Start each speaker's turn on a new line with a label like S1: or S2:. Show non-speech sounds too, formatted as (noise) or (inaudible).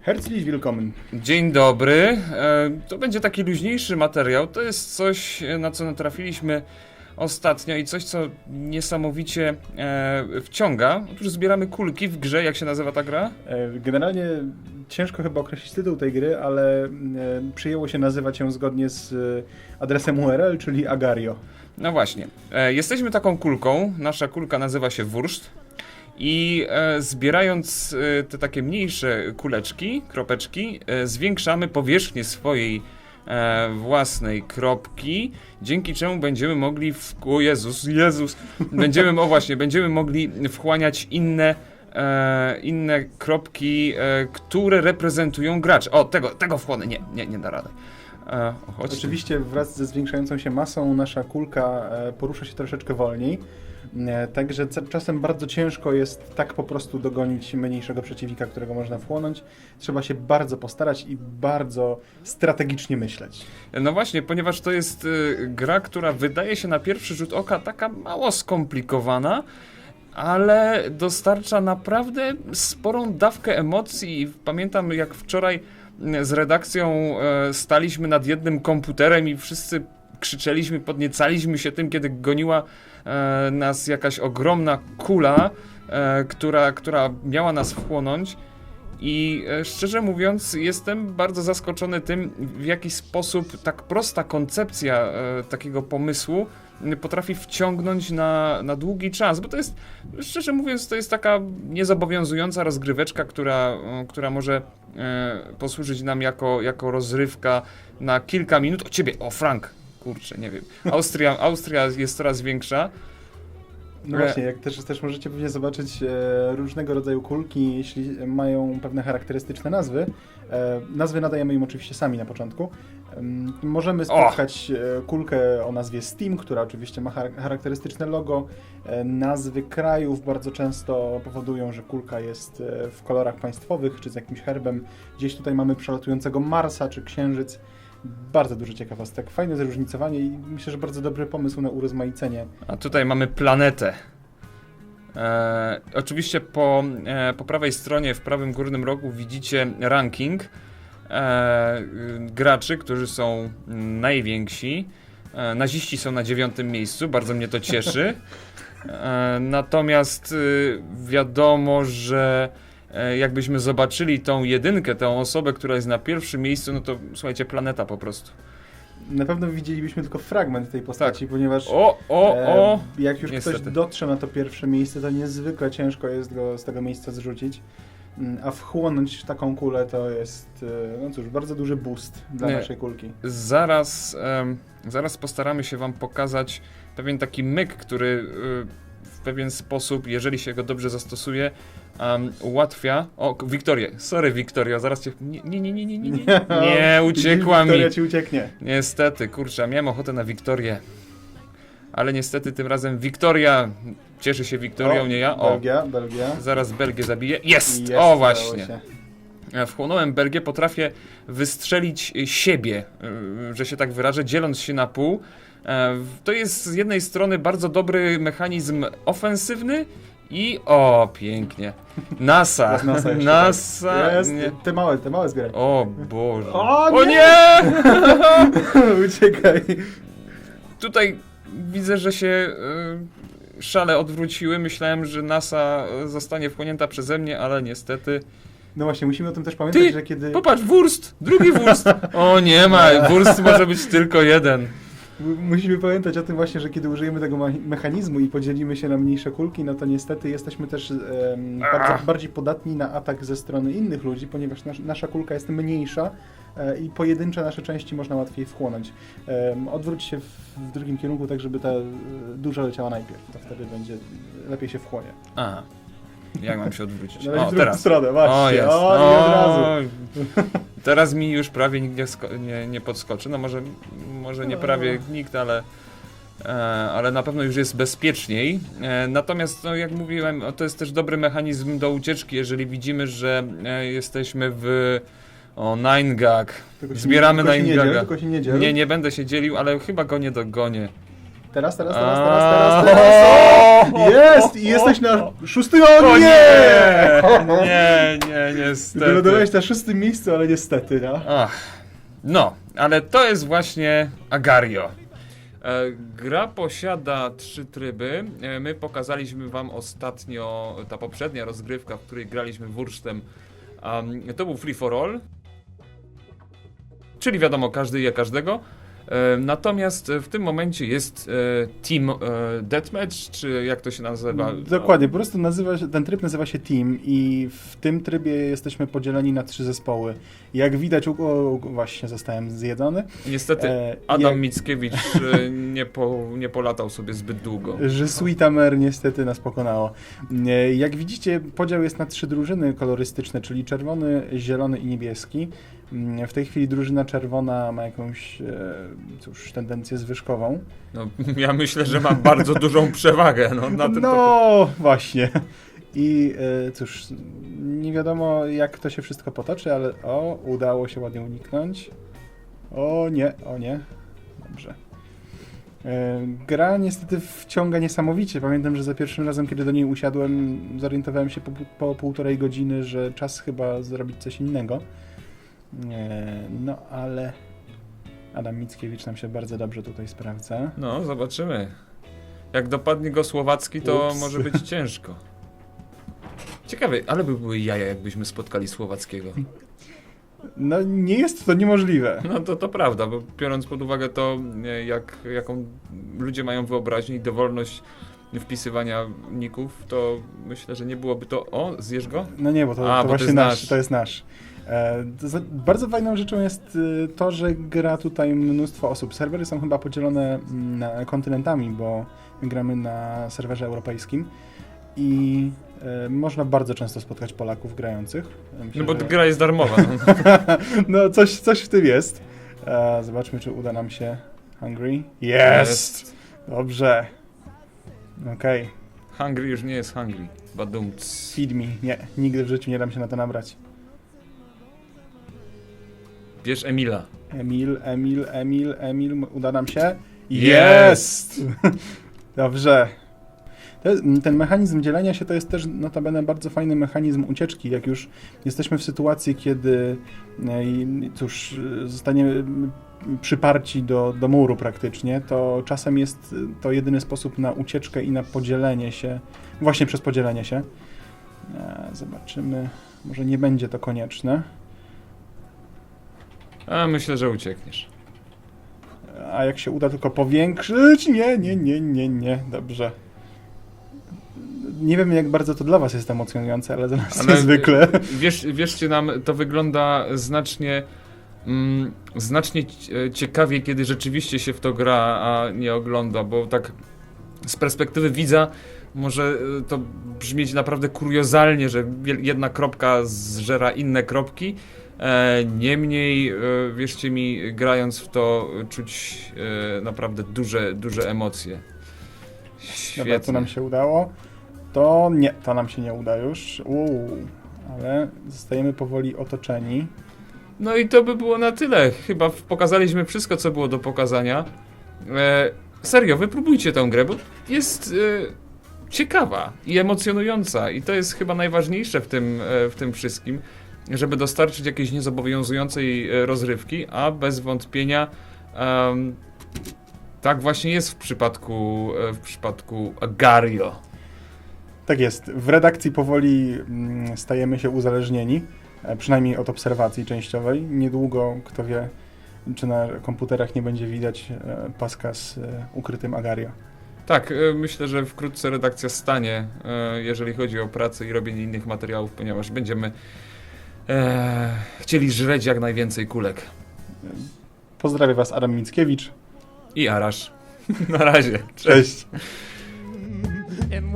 S1: Herzlich willkommen.
S2: Dzień dobry. E, To będzie taki luźniejszy materiał. To jest coś, e, na co natrafiliśmy ostatnio i coś, co niesamowicie e, wciąga. Otóż zbieramy kulki w grze. Jak się nazywa ta gra?
S1: Generalnie ciężko chyba określić tytuł tej gry, ale przyjęło się nazywać ją zgodnie z adresem URL, czyli Agario.
S2: No właśnie. Jesteśmy taką kulką. Nasza kulka nazywa się Wurszt. I e, zbierając e, te takie mniejsze kuleczki, kropeczki, e, zwiększamy powierzchnię swojej własnej kropki, dzięki czemu będziemy mogli w... O Jezus, Jezus! Będziemy, o właśnie, będziemy mogli wchłaniać inne e, inne kropki, e, które reprezentują gracz. O, tego, tego wchłonę. Nie, nie, nie da rady. E, o.
S1: Oczywiście wraz ze zwiększającą się masą nasza kulka e, porusza się troszeczkę wolniej, e, także czasem bardzo ciężko jest tak po prostu dogonić mniejszego przeciwnika, którego można wchłonąć. Trzeba się bardzo postarać i bardzo strategicznie myśleć.
S2: No właśnie, ponieważ to jest y, gra, która wydaje się na pierwszy rzut oka taka mało skomplikowana, ale dostarcza naprawdę sporą dawkę emocji. Pamiętam jak wczoraj z redakcją y, staliśmy nad jednym komputerem i wszyscy krzyczeliśmy, podniecaliśmy się tym, kiedy goniła e, nas jakaś ogromna kula, e, która, która miała nas wchłonąć. I e, szczerze mówiąc, jestem bardzo zaskoczony tym, w jaki sposób tak prosta koncepcja e, takiego pomysłu potrafi wciągnąć na, na długi czas, bo to jest, szczerze mówiąc, to jest taka niezobowiązująca rozgryweczka, która, która może e, posłużyć nam jako, jako rozrywka na kilka minut. O ciebie, o Frank, kurczę, nie wiem. Austria, Austria jest coraz większa.
S1: No
S2: E.
S1: właśnie, jak też, też możecie pewnie zobaczyć e, różnego rodzaju kulki, jeśli mają pewne charakterystyczne nazwy. E, nazwy nadajemy im oczywiście sami na początku. Em, możemy spotkać e, kulkę o nazwie Steam, która oczywiście ma char- charakterystyczne logo. E, nazwy krajów bardzo często powodują, że kulka jest e, w kolorach państwowych, czy z jakimś herbem. Gdzieś tutaj mamy przelatującego Marsa, czy Księżyc. Bardzo dużo ciekawostek, fajne zróżnicowanie i myślę, że bardzo dobry pomysł na urozmaicenie
S2: A tutaj mamy planetę. E, oczywiście po, e, po prawej stronie, w prawym górnym rogu widzicie ranking e, graczy, którzy są najwięksi. E, naziści są na dziewiątym miejscu, bardzo mnie to cieszy. E, natomiast y, wiadomo, że jakbyśmy zobaczyli tą jedynkę, tę osobę, która jest na pierwszym miejscu, no to słuchajcie, planeta po prostu.
S1: Na pewno widzielibyśmy tylko fragment tej postaci, ponieważ
S2: O, o,
S1: e,
S2: o!
S1: jak już
S2: Niestety.
S1: ktoś dotrze na to pierwsze miejsce, to niezwykle ciężko jest go z tego miejsca zrzucić. Mm, A wchłonąć taką kulę to jest, e, no cóż, bardzo duży boost dla
S2: Nie.
S1: naszej kulki.
S2: Zaraz, zaraz postaramy się Wam pokazać pewien taki myk, który y, pewien sposób, jeżeli się go dobrze zastosuje, em, ułatwia. O, Wiktorię, sorry Wiktorio, zaraz cię. Nie, nie, nie, nie, nie, nie, nie. (laughs) nie uciekła mi.
S1: Wiktoria ci ucieknie.
S2: Niestety, kurczę, miałem ochotę na Wiktorię. Ale niestety tym razem Wiktoria cieszy się Wiktorią,
S1: O,
S2: nie ja. O,
S1: Belgia, Belgia.
S2: zaraz Belgię zabiję. Jest!
S1: Jest,
S2: o, właśnie. E, Wchłonąłem Belgię, potrafię wystrzelić siebie, y, że się tak wyrażę, dzieląc się na pół. E, To jest z jednej strony bardzo dobry mechanizm ofensywny i o, pięknie. NASA.
S1: NASA jeszcze,
S2: NASA.
S1: tak. Jest,
S2: Nie.
S1: te małe, te małe zbieraj.
S2: O Boże.
S1: O,
S2: O
S1: nie!
S2: nie! (laughs)
S1: Uciekaj.
S2: Tutaj widzę, że się y, szale odwróciły. Myślałem, że NASA zostanie wchłonięta przeze mnie, ale niestety.
S1: No właśnie, musimy o tym też pamiętać,
S2: Ty,
S1: że kiedy...
S2: Popatrz, wurst! Drugi wurst! (laughs) O nie ma, wurst może być tylko jeden.
S1: Musimy pamiętać o tym właśnie, że kiedy użyjemy tego mechanizmu i podzielimy się na mniejsze kulki, no to niestety jesteśmy też em, bardzo, bardziej podatni na atak ze strony innych ludzi, ponieważ nasz, nasza kulka jest mniejsza e, i pojedyncze nasze części można łatwiej wchłonąć. Em, odwróć się w, w drugim kierunku, tak żeby ta e, duża leciała najpierw, to wtedy będzie lepiej się wchłonie.
S2: Aha. Jak mam się odwrócić?
S1: No,
S2: O, teraz.
S1: stronę, właśnie.
S2: O, jest.
S1: O, i od razu.
S2: Teraz mi już prawie nikt nie, sko- nie, nie podskoczy. No może, może nie prawie nikt, ale, e, ale na pewno już jest bezpieczniej. E, natomiast, no, jak mówiłem, o, to jest też dobry mechanizm do ucieczki, jeżeli widzimy, że e, jesteśmy w o, Nine Gag.
S1: Tylko się
S2: Zbieramy
S1: tylko się
S2: na
S1: nie dziel,
S2: Ingaga.
S1: tylko się nie dziel.
S2: Nie, nie będę się dzielił, ale chyba go nie dogonię.
S1: Teraz, teraz, teraz, teraz, teraz, teraz. O! Jest! I jesteś na szóstym... O
S2: O
S1: nie!
S2: nie! Nie, nie, niestety.
S1: Wylądowałeś na szóstym miejscu, ale niestety, no.
S2: Ach, no, ale to jest właśnie Agario. E, Gra posiada trzy tryby. E, My pokazaliśmy wam ostatnio, ta poprzednia rozgrywka, w której graliśmy wursztem, um, to był free for all. Czyli wiadomo, każdy je każdego. E, Natomiast w tym momencie jest e, Team e, Deathmatch, czy jak to się nazywa?
S1: Dokładnie, po prostu nazywa się, ten tryb nazywa się Team i w tym trybie jesteśmy podzieleni na trzy zespoły. Jak widać, o, właśnie zostałem zjedzony.
S2: Niestety
S1: E,
S2: Adam
S1: jak-
S2: Mickiewicz e, (laughs) nie, po, nie polatał sobie zbyt długo.
S1: że Sweetamer niestety nas pokonało. E, Jak widzicie, podział jest na trzy drużyny kolorystyczne, czyli czerwony, zielony i niebieski. W tej chwili drużyna czerwona ma jakąś, e, cóż, tendencję zwyżkową.
S2: No, ja myślę, że ma bardzo dużą (laughs) przewagę. No, na tym.
S1: No, właśnie. I e, cóż, nie wiadomo jak to się wszystko potoczy, ale o, udało się ładnie uniknąć. O nie, o nie. Dobrze. E, Gra niestety wciąga niesamowicie. Pamiętam, że za pierwszym razem, kiedy do niej usiadłem, zorientowałem się po, po półtorej godziny, że czas chyba zrobić coś innego. No, ale Adam Mickiewicz nam się bardzo dobrze tutaj sprawdza.
S2: no, zobaczymy. Jak dopadnie go Słowacki, to
S1: Ups.
S2: może być (laughs) ciężko. Ciekawe, ale by były jaja, jakbyśmy spotkali Słowackiego.
S1: No, nie jest to niemożliwe.
S2: No to to prawda, bo biorąc pod uwagę to, e, jak, jaką ludzie mają wyobraźnię i dowolność wpisywania ników, to myślę, że nie byłoby to... O, zjesz go?
S1: No nie, bo to,
S2: A,
S1: to
S2: bo
S1: właśnie nasz. to jest nasz. E, bardzo fajną rzeczą jest y, to, że gra tutaj mnóstwo osób. Serwery są chyba podzielone mm, kontynentami, bo my gramy na serwerze europejskim i e, można bardzo często spotkać Polaków grających. Myślę,
S2: No bo
S1: że-
S2: gra jest darmowa. (laughs) No.
S1: coś, coś w tym jest. E, zobaczmy, czy uda nam się Hungry. Jest! Dobrze. Okej.
S2: Hungry już nie jest hungry. Badumc.
S1: Feed me. Nie, nigdy w życiu nie dam się na to nabrać.
S2: Bierz Emila.
S1: Emil, Emil, Emil, Emil, uda nam się?
S2: Jest! (laughs)
S1: Dobrze. Te- Ten mechanizm dzielenia się to jest też notabene bardzo fajny mechanizm ucieczki. Jak już jesteśmy w sytuacji, kiedy e, cóż, e, zostaniemy przyparci do, do muru praktycznie, to czasem jest e, to jedyny sposób na ucieczkę i na podzielenie się, właśnie przez podzielenie się. Zobaczymy, może nie będzie to konieczne.
S2: A myślę, że uciekniesz.
S1: A jak się uda tylko powiększyć? Nie, nie, nie, nie, nie. Dobrze. Nie wiem, jak bardzo to dla was jest emocjonujące, ale dla nas
S2: Ale-
S1: zwykle.
S2: Wiesz, wierzcie nam, to wygląda znacznie mm, znacznie cie- ciekawie, kiedy rzeczywiście się w to gra, a nie ogląda, bo tak z perspektywy widza może y, to brzmieć naprawdę kuriozalnie, że jedna kropka zżera inne kropki. E, niemniej, e, wierzcie mi, grając w to czuć e, naprawdę duże, duże emocje.
S1: Dobra, to
S2: Świetnie.
S1: nam się udało. To nie, to nam się nie uda już. Uuu, ale zostajemy powoli otoczeni.
S2: No i to by było na tyle. Chyba pokazaliśmy wszystko, co było do pokazania. E, serio, wypróbujcie tę grę, bo jest e, ciekawa i emocjonująca. I to jest chyba najważniejsze w tym, e, w tym wszystkim, żeby dostarczyć jakiejś niezobowiązującej e, rozrywki, a bez wątpienia em, tak właśnie jest w przypadku, e, w przypadku Agario.
S1: Tak jest. W redakcji powoli mm, stajemy się uzależnieni, e, przynajmniej od obserwacji częściowej. Niedługo, kto wie, czy na komputerach nie będzie widać paska z ukrytym Agario.
S2: Tak, myślę, że wkrótce redakcja stanie, jeżeli chodzi o pracę i robienie innych materiałów, ponieważ będziemy e, chcieli żreć jak najwięcej kulek.
S1: Pozdrawiam was, Adam Mickiewicz.
S2: I arasz. (laughs) Na razie.
S1: Cześć.
S3: And